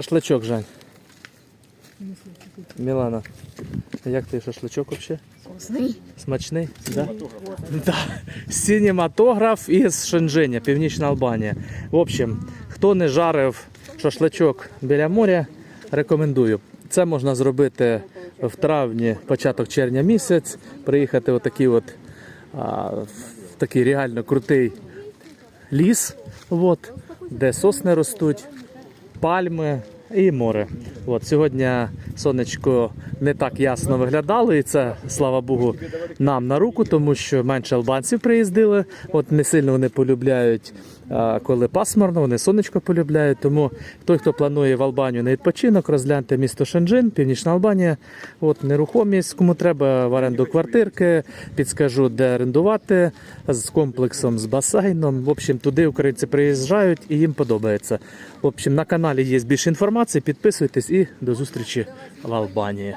Шашлачок, Жань. Мілана, як ти шашлачок взагалі? Вкусний. Смачний? Да? Да. Сінематограф із Шенженя, Північна Албанія. В общем, хто не жарив шашлачок біля моря, рекомендую. Це можна зробити в травні, початок червня місяць. Приїхати в такий от а, в такий реально крутий ліс, от, де сосни ростуть, пальми і море. От, сьогодні сонечко не так ясно виглядало, і це, слава Богу, нам на руку, тому що менше албанців приїздили. От не сильно вони полюбляють, коли пасмурно, вони сонечко полюбляють. Тому той, хто планує в Албанію на відпочинок, розгляньте місто Шенджин, Північна Албанія. От нерухомість, кому треба в оренду квартирки, підскажу, де орендувати з комплексом, з басейном. В общем, туди українці приїжджають і їм подобається. В общем, на каналі є більше інформації. Підписуйтесь і до зустрічі в Албанії.